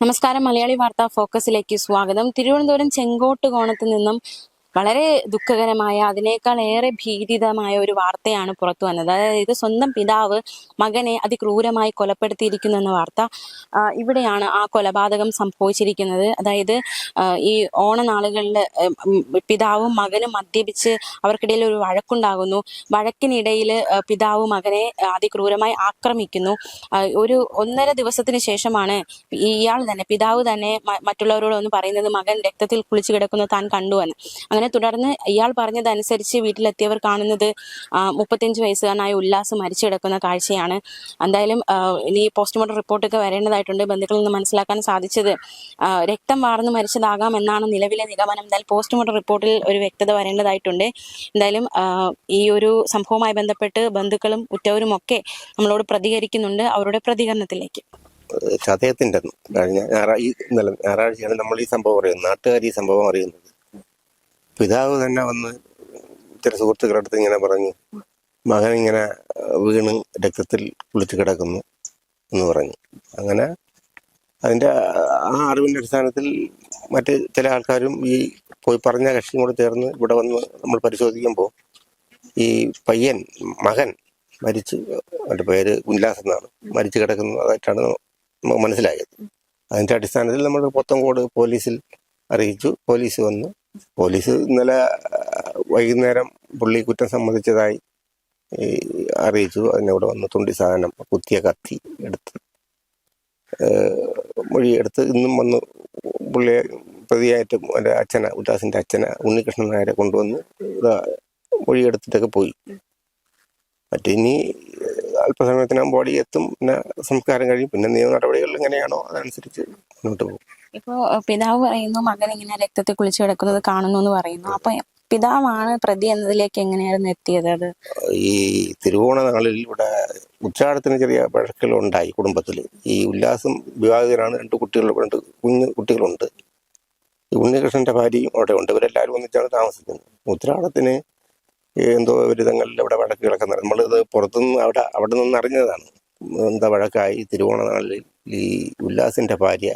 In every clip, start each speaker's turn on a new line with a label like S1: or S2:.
S1: നമസ്കാരം. മലയാളി വാർത്താ ഫോക്കസിലേക്ക് സ്വാഗതം. തിരുവനന്തപുരം ചെങ്കോട്ട് കോണത്ത് നിന്നും വളരെ ദുഃഖകരമായ അതിനേക്കാൾ ഏറെ ഭീതിതമായ ഒരു വാർത്തയാണ് പുറത്തു വന്നത്. അതായത് സ്വന്തം പിതാവ് മകനെ അതിക്രൂരമായി കൊലപ്പെടുത്തിയിരിക്കുന്നു എന്ന വാർത്ത ഇവിടെയാണ് ആ കൊലപാതകം സംഭവിച്ചിരിക്കുന്നത്. അതായത് ഈ ഓണനാളുകളിൽ പിതാവും മകനും മദ്യപിച്ച് അവർക്കിടയിൽ ഒരു വഴക്കുണ്ടാകുന്നു. വഴക്കിനിടയിൽ പിതാവ് മകനെ അതിക്രൂരമായി ആക്രമിക്കുന്നു. ഒരു ഒന്നര ദിവസത്തിന് ശേഷമാണ് ഇയാൾ തന്നെ പിതാവ് തന്നെ മറ്റുള്ളവരോട് ഒന്ന് പറയുന്നത് മകൻ രക്തത്തിൽ കുളിച്ചു കിടക്കുന്നത് താൻ കണ്ടു എന്ന് അങ്ങനെ തുടർന്ന് ഇയാൾ പറഞ്ഞതനുസരിച്ച് വീട്ടിലെത്തിയവർ കാണുന്നത് മുപ്പത്തിയഞ്ച് വയസ്സുകാരനായ ഉല്ലാസ് മരിച്ചു കിടക്കുന്ന കാഴ്ചയാണ്. എന്തായാലും ഇനി പോസ്റ്റ്മോർട്ടം റിപ്പോർട്ടൊക്കെ വരേണ്ടതായിട്ടുണ്ട്. ബന്ധുക്കളിൽ നിന്ന് മനസ്സിലാക്കാൻ സാധിച്ചത് രക്തം വാർന്ന് മരിച്ചതാകാം എന്നാണ് നിലവിലെ നിഗമനം. എന്തായാലും പോസ്റ്റ്മോർട്ടം റിപ്പോർട്ടിൽ ഒരു വ്യക്തത വരേണ്ടതായിട്ടുണ്ട്. എന്തായാലും ഈ ഒരു സംഭവവുമായി ബന്ധപ്പെട്ട് ബന്ധുക്കളും ഉറ്റവരും ഒക്കെ നമ്മളോട് പ്രതികരിക്കുന്നുണ്ട്. അവരുടെ പ്രതികരണത്തിലേക്ക്.
S2: ചതയത്തിന്റെ അന്ന് കഴിഞ്ഞ ഞായറാഴ്ച ഞായറാഴ്ചയാണ് നമ്മൾ ഈ സംഭവം അറിയുന്നത്. നാട്ടുകാർ ഈ സംഭവം അറിയുന്നത്. പിതാവ് തന്നെ വന്ന് ചില സുഹൃത്തുക്കളുടെ അടുത്ത് ഇങ്ങനെ പറഞ്ഞു മകൻ ഇങ്ങനെ വീണ് രക്തത്തിൽ കുളിച്ച് കിടക്കുന്നു എന്ന് പറഞ്ഞു. അങ്ങനെ അതിന്റെ ആ അറിവിന്റെ അടിസ്ഥാനത്തിൽ മറ്റ് ചില ആൾക്കാരും ഈ പോയി പറഞ്ഞ കക്ഷിയും കൂടെ ചേർന്ന് ഇവിടെ വന്ന് നമ്മൾ പരിശോധിക്കുമ്പോൾ ഈ പയ്യൻ മകൻ മരിച്ച് അവന്റെ പേര് ഉല്ലാസ് എന്നാണ്. മരിച്ചു കിടക്കുന്നതായിട്ടാണ് നമുക്ക് മനസ്സിലായത്. അതിന്റെ അടിസ്ഥാനത്തിൽ നമ്മൾ പൊത്തങ്കോട് പോലീസിൽ അറിയിച്ചു. പോലീസ് വന്നു പോലീസ് ഇന്നലെ വൈകുന്നേരം പുള്ളി കുറ്റം സമ്മതിച്ചതായി അറിയിച്ചു. അതിനവിടെ വന്ന് തുണ്ടി സാധനം കുത്തിയ കത്തി എടുത്ത് മൊഴിയെടുത്ത് ഇന്നും വന്ന് പുള്ളിയെ പ്രതിയായിട്ട് എന്റെ അച്ഛനെ ഉല്ലാസിന്റെ അച്ഛനെ ഉണ്ണികൃഷ്ണൻ നായരെ കൊണ്ടുവന്ന് മൊഴിയെടുത്തിട്ടൊക്കെ പോയി. മറ്റിനി അല്പസമയത്തിനകം ബോഡി എത്തും പിന്നെ സംസ്കാരം കഴിയും പിന്നെ നിയമ നടപടികൾ എങ്ങനെയാണോ അതനുസരിച്ച് മുന്നോട്ട് പോകും.
S1: ഇപ്പോ പിതാവ് പറയുന്നു മകൻ ഇങ്ങനെ രക്തത്തിൽ കുളിച്ചു കിടക്കുന്നത് കാണുന്നു എന്ന് പറയുന്നു. അപ്പൊ പിതാവാണ് പ്രതി എന്നതിലേക്ക് എങ്ങനെയായിരുന്നു എത്തിയത് അത്?
S2: ഈ തിരുവോണ നാളിൽ ഇവിടെ ഉച്ചാടത്തിന് ചെറിയ വഴക്കലുണ്ടായി കുടുംബത്തിൽ ഈ ഉല്ലാസം വിവാഹിതരാണ് രണ്ട് കുട്ടികൾ രണ്ട് കുഞ്ഞു കുട്ടികളുണ്ട്. ഉണ്ണികൃഷ്ണന്റെ ഭാര്യയും അവിടെ ഉണ്ട്. ഇവരെല്ലാവരും ഒന്നിച്ചാണ് താമസിക്കുന്നത്. ഉത്രാടത്തിന് എന്തോ വിരുദ്ധങ്ങളിൽ അവിടെ വഴക്കുകളൊക്കെ നമ്മളിത് പുറത്തുനിന്ന് അവിടെ അവിടെ നിന്ന് അറിഞ്ഞതാണ് എന്താ വഴക്കായി? തിരുവോണ നാളിൽ ഈ ഉല്ലാസിന്റെ ഭാര്യ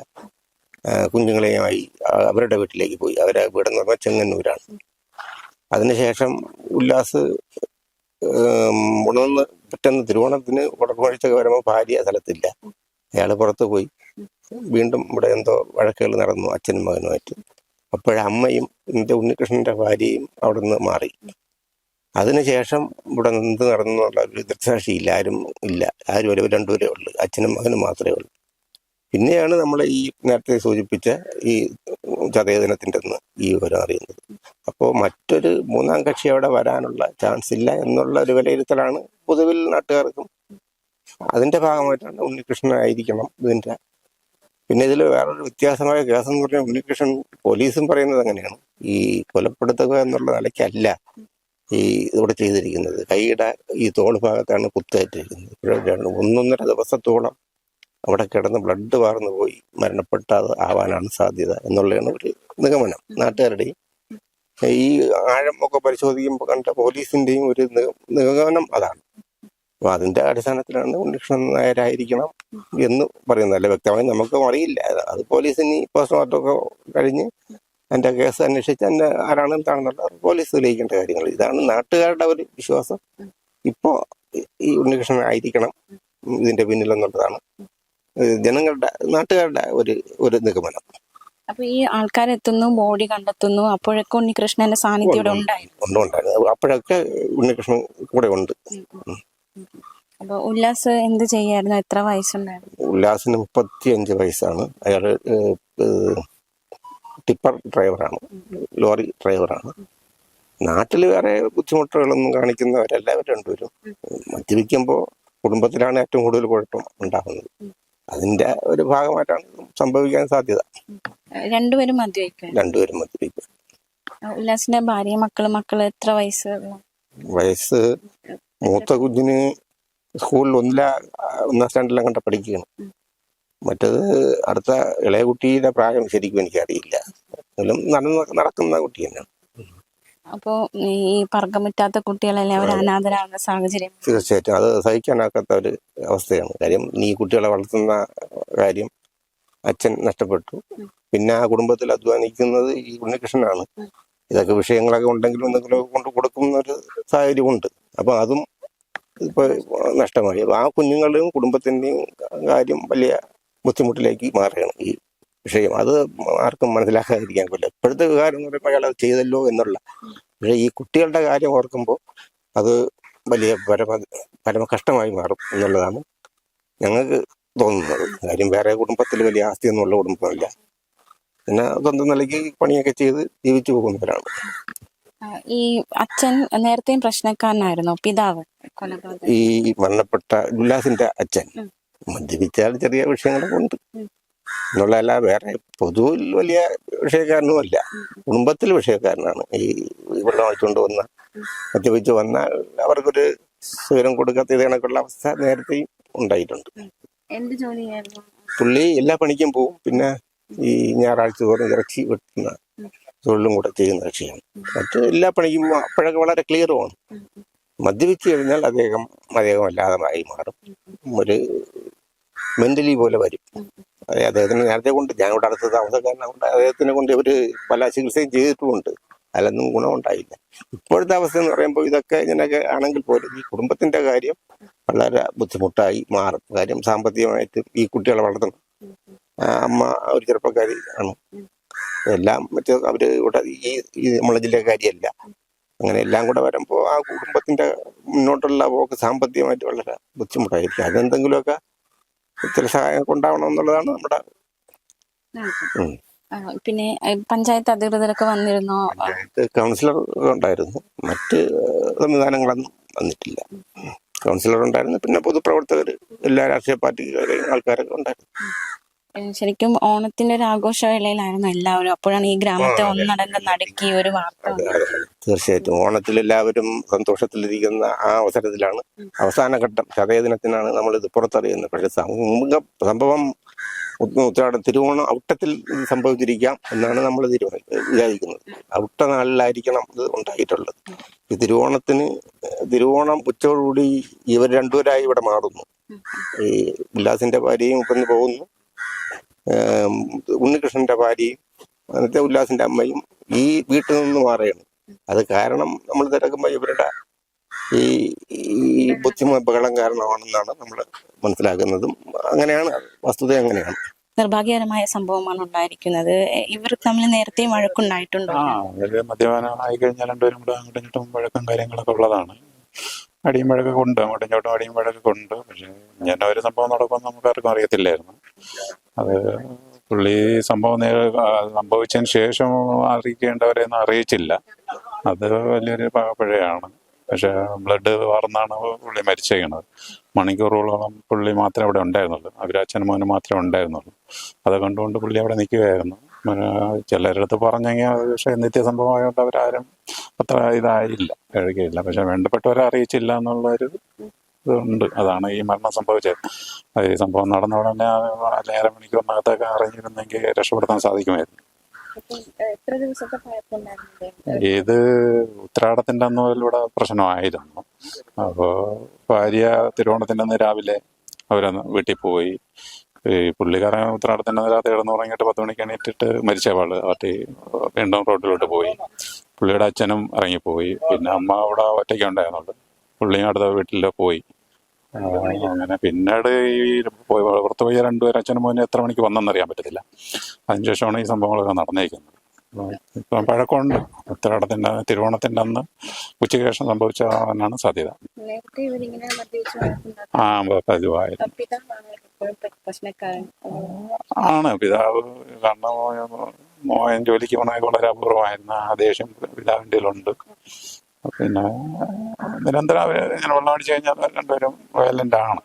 S2: കുഞ്ഞുങ്ങളെയുമായി അവരുടെ വീട്ടിലേക്ക് പോയി. അവരെ വീടെന്ന് പറഞ്ഞാൽ ചെങ്ങന്നൂരാണ്. അതിനുശേഷം ഉല്ലാസ് ഉണർന്ന് പെട്ടെന്ന് തിരുവോണത്തിന് ഉടക്കുമഴിച്ചൊക്കെ വരുമ്പോൾ ഭാര്യ സ്ഥലത്തില്ല. അയാൾ പുറത്തു പോയി. വീണ്ടും ഇവിടെ എന്തോ വഴക്കുകൾ നടന്നു അച്ഛനും മകനുമായിട്ട്. അപ്പോഴമ്മയും എന്റെ ഉണ്ണികൃഷ്ണന്റെ ഭാര്യയും അവിടെ നിന്ന് മാറി. അതിനുശേഷം ഇവിടെ എന്ത് നടന്നു ഒരു ദൃക്സാക്ഷി ഇല്ല ആരും ഇല്ല. ആരും ഒരു രണ്ടുപേരേ ഉള്ളൂ. അച്ഛനും മകനും മാത്രമേ ഉള്ളൂ. പിന്നെയാണ് നമ്മൾ ഈ നേരത്തെ സൂചിപ്പിച്ച ഈ ചതയദിനത്തിന്റെ അന്ന് ഈ വിവരം അറിയുന്നത്. അപ്പോൾ മറ്റൊരു മൂന്നാം കക്ഷി അവിടെ വരാനുള്ള ചാൻസ് ഇല്ല എന്നുള്ള ഒരു വിലയിരുത്തലാണ് പൊതുവിൽ നാട്ടുകാർക്കും അതിന്റെ ഭാഗമായിട്ടാണ് ഉണ്ണികൃഷ്ണൻ ആയിരിക്കണം ഇതിന്റെ. പിന്നെ ഇതിൽ വേറൊരു വ്യത്യാസമായ കേസം എന്ന് പറഞ്ഞാൽ ഉണ്ണികൃഷ്ണൻ പോലീസും പറയുന്നത് അങ്ങനെയാണ്. ഈ കൊലപ്പെടുത്തുക എന്നുള്ള നിലയ്ക്കല്ല ഈ ഇവിടെ ചെയ്തിരിക്കുന്നത്. കൈയുടെ ഈ തോൾ ഭാഗത്താണ് കുത്തേറ്റിരിക്കുന്നത്. ഒന്നൊന്നര ദിവസത്തോളം അവിടെ കിടന്ന് ബ്ലഡ് വാർന്നു പോയി. മരണപ്പെട്ട ആവാനാണ് സാധ്യത എന്നുള്ളതാണ് ഒരു നിഗമനം. നാട്ടുകാരുടെയും ഈ ആഴം ഒക്കെ പരിശോധിക്കുമ്പോൾ കണ്ട പോലീസിന്റെയും ഒരു നിഗമനം അതാണ്. അപ്പൊ അതിന്റെ അടിസ്ഥാനത്തിലാണ് ഉണ്ണികൃഷ്ണൻ നായരായിരിക്കണം എന്ന് പറയുന്നത്. അല്ലെ? വ്യക്തമായി നമുക്ക് അറിയില്ല. അത് പോലീസിന് പോസ്റ്റ്മോർട്ടം ഒക്കെ കഴിഞ്ഞ് എന്റെ കേസ് അന്വേഷിച്ച് അതിന്റെ ആരാണ് എന്താണെന്നുള്ള പോലീസ് തെളിയിക്കേണ്ട കാര്യങ്ങൾ. ഇതാണ് നാട്ടുകാരുടെ ഒരു വിശ്വാസം. ഇപ്പോ ഈ ഉണ്ണികൃഷ്ണൻ ആയിരിക്കണം ഇതിന്റെ പിന്നിലെന്നുള്ളതാണ്. ജനങ്ങളുടെ നാട്ടുകാരുടെ ഒരു ഒരു നിഗമനം.
S1: അപ്പൊ ഈ ആൾക്കാരെത്തുന്നു ബോഡി കണ്ടെത്തുന്നു അപ്പോഴൊക്കെ ഉണ്ണികൃഷ്ണന്റെ സാന്നിധ്യം ഇവിടെ ഉണ്ടായിരുന്നു.
S2: ഒന്നുണ്ടായിരുന്നു അപ്പോഴൊക്കെ ഉണ്ണികൃഷ്ണൻ കൂടെ ഉണ്ട്.
S1: അപ്പൊ ഉല്ലാസ് എന്ത് ചെയ്യായിരുന്നു? എത്ര വയസ്സുണ്ടായിരുന്നു?
S2: ഉല്ലാസിന് മുപ്പത്തി അഞ്ച് വയസ്സാണ്. അയാൾ ടിപ്പർ ഡ്രൈവറാണ്. ലോറി ഡ്രൈവറാണ്. നാട്ടിൽ വേറെ ബുദ്ധിമുട്ടുകളൊന്നും കാണിക്കുന്നവരെല്ലാവരും രണ്ടുപേരും. മദ്യപിക്കുമ്പോൾ കുടുംബത്തിലാണ് ഏറ്റവും കൂടുതൽ കുഴപ്പം ഉണ്ടാകുന്നത് അതിന്റെ ഒരു ഭാഗമായിട്ടാണ് സംഭവിക്കാൻ സാധ്യത.
S1: രണ്ടുപേരും മദ്യപിക്കും
S2: രണ്ടുപേരും മദ്യപിക്കും.
S1: ഉല്ലാസിന്റെ ഭാര്യ മക്കൾ മക്കൾ എത്ര വയസ്സ്
S2: വയസ്സ് മൂത്ത കുഞ്ഞിന് സ്കൂളിൽ ഒന്നില ഒന്നാം സ്റ്റാൻഡേർഡിലും കണ്ട പഠിക്കുകയാണ്. മറ്റത് അടുത്ത ഇളയ കുട്ടിയുടെ പ്രായം ശരിക്കും എനിക്കറിയില്ല. എങ്കിലും നടന്ന് നടക്കുന്ന കുട്ടി തന്നെയാണ്.
S1: അപ്പോ ഈ പറക്കമുറ്റാത്ത കുട്ടികളെല്ലാം അവർ അനാഥരാകുന്ന സാഹചര്യം?
S2: തീർച്ചയായിട്ടും. അത് സഹിക്കാനാക്കാത്ത ഒരു അവസ്ഥയാണ്. കാര്യം നീ കുട്ടികളെ വളർത്തുന്ന കാര്യം അച്ഛൻ നഷ്ടപ്പെട്ടു. പിന്നെ ആ കുടുംബത്തിൽ അധ്വാനിക്കുന്നത് ഈ ഉണ്ണികൃഷ്ണനാണ്. ഇതൊക്കെ വിഷയങ്ങളൊക്കെ ഉണ്ടെങ്കിലും എന്തെങ്കിലും കൊണ്ട് കൊടുക്കുന്ന ഒരു സാഹചര്യമുണ്ട്. അപ്പൊ അതും ഇപ്പൊ നഷ്ടമായി. ആ കുഞ്ഞുങ്ങളുടെയും കുടുംബത്തിന്റെയും കാര്യം വലിയ ബുദ്ധിമുട്ടിലേക്ക് മാറുകയാണ് ഈ വിഷയം. അത് ആർക്കും മനസ്സിലാക്കാതിരിക്കാൻ പറ്റില്ല. ഇപ്പോഴത്തെ കാര്യം എന്ന് പറയുമ്പോൾ അയാൾ അത് ചെയ്തല്ലോ എന്നുള്ള. പക്ഷേ ഈ കുട്ടികളുടെ കാര്യം ഓർക്കുമ്പോൾ അത് വലിയ പരമ പരമ കഷ്ടമായി മാറും എന്നുള്ളതാണ് ഞങ്ങൾക്ക് തോന്നുന്നത്. കാര്യം വേറെ കുടുംബത്തിൽ വലിയ ആസ്തിയൊന്നുമുള്ള കുടുംബമില്ല. പിന്നെ സ്വന്തം നിലയ്ക്ക് പണിയൊക്കെ ചെയ്ത് ജീവിച്ചു പോകുന്നവരാണ്.
S1: ഈ അച്ഛൻ നേരത്തെയും പ്രശ്നക്കാരനായിരുന്നു. പിതാവ്
S2: ഈ മരണപ്പെട്ട ഉല്ലാസിന്റെ അച്ഛൻ. മദ്യപിച്ചാൽ ചെറിയ വിഷയങ്ങളൊക്കെ ഉണ്ട്. എന്നുള്ളതല്ല വേറെ പൊതുവിൽ വലിയ വിഷയക്കാരനുമല്ല കുടുംബത്തിൽ വിഷയക്കാരനാണ്. ഈ വെള്ളം അടിച്ചുകൊണ്ട് വന്ന മദ്യപിച്ച് വന്നാൽ അവർക്കൊരു സ്വരം കൊടുക്കാത്ത ഇത് കണക്കുള്ള അവസ്ഥ നേരത്തെയും ഉണ്ടായിട്ടുണ്ട്. പുള്ളി എല്ലാ പണിക്കും പോവും. പിന്നെ ഈ ഞായറാഴ്ച തോറും ഇറച്ചി വെട്ടുന്ന തൊഴിലും കൂടെ ചെയ്യുന്ന കക്ഷിയാണ്. മറ്റ് എല്ലാ പണിക്കും പോവും. അപ്പോഴൊക്കെ വളരെ ക്ലിയറുമാണ് മദ്യപിച്ച് കഴിഞ്ഞാൽ അദ്ദേഹം അദ്ദേഹം അല്ലാതെ മാറും. ഒരു മെന്റലി പോലെ വരും. അദ്ദേഹത്തിന് നേരത്തെ കൊണ്ട് ഞാൻ ഇവിടെ അടുത്ത് താമസക്കാരനാകൊണ്ട് അദ്ദേഹത്തിനെ കൊണ്ട് ഇവർ പല ചികിത്സയും ചെയ്തിട്ടുമുണ്ട്. അതിലൊന്നും ഗുണമുണ്ടായില്ല. ഇപ്പോഴത്തെ അവസ്ഥ എന്ന് പറയുമ്പോൾ ഇതൊക്കെ ഇങ്ങനെയൊക്കെ ആണെങ്കിൽ പോലും ഈ കുടുംബത്തിന്റെ കാര്യം വളരെ ബുദ്ധിമുട്ടായി മാറും. കാര്യം സാമ്പത്തികമായിട്ട് ഈ കുട്ടികളെ വളർത്തണം അമ്മ ഒരു ചെറുപ്പക്കാരി ആണ്. എല്ലാം മറ്റേ അവർ ഇവിടെ ഈ ഈ നമ്മളെ കാര്യമല്ല അങ്ങനെ എല്ലാം കൂടെ വരുമ്പോൾ ആ കുടുംബത്തിന്റെ മുന്നോട്ടുള്ള പോക്ക് സാമ്പത്തികമായിട്ട് വളരെ ബുദ്ധിമുട്ടായിരിക്കും. അതെന്തെങ്കിലുമൊക്കെ ചില സഹായം ഉണ്ടാവണം എന്നുള്ളതാണ് നമ്മുടെ.
S1: പിന്നെ പഞ്ചായത്ത് അധികൃതരൊക്കെ വന്നിരുന്നോ?
S2: പഞ്ചായത്ത് കൗൺസിലർ ഉണ്ടായിരുന്നു. മറ്റ് സംവിധാനങ്ങളൊന്നും വന്നിട്ടില്ല. കൗൺസിലർ ഉണ്ടായിരുന്നു. പിന്നെ പൊതുപ്രവർത്തകർ എല്ലാ രാഷ്ട്രീയ പാർട്ടിക്കാരെയും ആൾക്കാരൊക്കെ ഉണ്ടായിരുന്നു.
S1: ശരിക്കും ഓണത്തിന്റെ ഒരു ആഘോഷവേളയിലായിരുന്നു എല്ലാവരും. അപ്പോഴാണ് ഈ ഗ്രാമത്തെ ഒന്നടങ്കം നടുക്കി ഒരു വാർത്ത.
S2: തീർച്ചയായിട്ടും. ഓണത്തിൽ എല്ലാവരും സന്തോഷത്തിലിരിക്കുന്ന ആ അവസരത്തിലാണ് അവസാന ഘട്ടം. ചതയദിനത്തിനാണ് നമ്മൾ ഇത് പുറത്തറിയുന്നത്. പക്ഷെ സമൂഹ സംഭവം ഉത്രാടം തിരുവോണം ഔട്ടത്തിൽ ഇത് സംഭവിച്ചിരിക്കാം എന്നാണ് നമ്മൾ വിചാരിക്കുന്നത്. ഔട്ട നാളിലായിരിക്കണം ഇത് ഉണ്ടായിട്ടുള്ളത്. ഈ തിരുവോണത്തിന് തിരുവോണം ഉച്ചയോടുകൂടി ഇവർ രണ്ടുപേരായി ഇവിടെ മാറുന്നു. ഈ ഉല്ലാസിന്റെ ഭാര്യയും ഇപ്പം പോകുന്നു. ഉണ്ണികൃഷ്ണന്റെ ഭാര്യയും അന്നത്തെ ഉല്ലാസിന്റെ അമ്മയും ഈ വീട്ടിൽ നിന്ന് മാറുകയാണ്. അത് കാരണം നമ്മൾ തിരക്കുമ്പോൾ ഇവരുടെ ഈ ഈ ബുദ്ധിമുട്ട് ബഹളം കാരണമാണെന്നാണ് നമ്മൾ മനസ്സിലാക്കുന്നതും. അങ്ങനെയാണ് വസ്തുത അങ്ങനെയാണ്.
S1: നിർഭാഗ്യകരമായ സംഭവമാണ് ഉണ്ടായിരിക്കുന്നത്. ഇവർ തമ്മിൽ നേരത്തെ വഴക്കുണ്ടായിട്ടുണ്ടോ?
S3: ആ അവർ മദ്യപാനം കഴിഞ്ഞാൽ രണ്ടുപേരും കൂടെ അങ്ങോട്ടും ഇങ്ങോട്ടും വഴക്കും കാര്യങ്ങളൊക്കെ ഉള്ളതാണ്. അടിയും വഴക്കൊക്കെ ഉണ്ട് അങ്ങോട്ടും ഇങ്ങോട്ടും അടിയും വഴക്കൊക്കെ ഉണ്ട് പക്ഷെ ഇങ്ങനെ ഒരു സംഭവം നടക്കുമെന്ന് നമുക്ക് ആർക്കും അറിയത്തില്ലായിരുന്നു. അത് പുള്ളി സംഭവം ആ, സംഭവിച്ചതിന് ശേഷം അറിയിക്കേണ്ടവരെ ഒന്നും അറിയിച്ചില്ല. അത് വലിയൊരു പകപ്പഴയാണ്. പക്ഷേ ബ്ലഡ് വാർന്നാണ് പുള്ളി മരിച്ചേക്കണത്. മണിക്കൂറുകളോളം പുള്ളി മാത്രമേ അവിടെ ഉണ്ടായിരുന്നുള്ളൂ. അവരച്ഛനും മോനും മാത്രമേ ഉണ്ടായിരുന്നുള്ളൂ. അത് കണ്ടുകൊണ്ട് പുള്ളി അവിടെ നിൽക്കുകയായിരുന്നു. ചിലരുടെ അടുത്ത് പറഞ്ഞെങ്കിൽ അത് പക്ഷേ നിത്യസംഭവമായതുകൊണ്ട് അവരാരും അത്ര ഇതായില്ല. കഴിക്കുകയില്ല പക്ഷെ വേണ്ടപ്പെട്ടവരെ അറിയിച്ചില്ല എന്നുള്ളൊരു ഇതുണ്ട്. അതാണ് ഈ മരണം സംഭവിച്ചത്. അത് ഈ സംഭവം നടന്ന ഉടനെ അല്ലെങ്കിൽ അരമണിക്കൂറിനകത്തൊക്കെ അറിഞ്ഞിരുന്നെങ്കിൽ രക്ഷപ്പെടുത്താൻ സാധിക്കുമായിരുന്നു. ഇത് ഉത്രാടത്തിന്റെ അന്ന് ഇവിടെ പ്രശ്നമായിരുന്നു. അപ്പോൾ ഭാര്യ തിരുവോണത്തിന്റെ അന്ന് രാവിലെ അവരന്ന് വീട്ടിൽ പോയി. ഈ പുള്ളിക്കാരൻ ഉത്രാടത്തിന്റെ അന്ന് രാത്രി കിടന്ന് ഉറങ്ങിയിട്ട് പത്ത് മണിക്ക് എണീറ്റിട്ട് മരിച്ച പാൾ പാർട്ടി വീണ്ടും റോഡിലോട്ട് പോയി. പുള്ളിയുടെ അച്ഛനും ഇറങ്ങിപ്പോയി. പിന്നെ അമ്മ അവിടെ ഒറ്റയ്ക്ക് ഉണ്ടായിരുന്നുള്ളു. പുള്ളിയും അടുത്ത വീട്ടിൽ പോയി. അങ്ങനെ. പിന്നീട് ഈ പോയി പുറത്ത് പോയ രണ്ടുപേരും അച്ഛനും മോനും എത്ര മണിക്ക് വന്നെന്നറിയാൻ പറ്റത്തില്ല. അതിനുശേഷമാണ് ഈ സംഭവങ്ങളൊക്കെ നടന്നേക്കുന്നത്. ഇപ്പം പഴക്കമുണ്ട്. ഉത്തരാടത്തിന്റെ തിരുവോണത്തിന്റെ അന്ന് ഉച്ചയ്ക്ക് ശേഷം സംഭവിച്ചാണ് സാധ്യത. ആ പതിവായിരുന്നു. ആണ്. പിതാവ് കാരണം മോ- മോൻ ജോലിക്ക് പോണ വളരെ അപൂർവമായിരുന്നു. ആ ദേഷ്യം പിതാവിന്റെ ഉണ്ട് പിന്നെ നിരന്തരം അവർ ഇങ്ങനെ വെള്ളം അടിച്ചു കഴിഞ്ഞാൽ രണ്ടുപേരും വയലന്റ് ആണ്.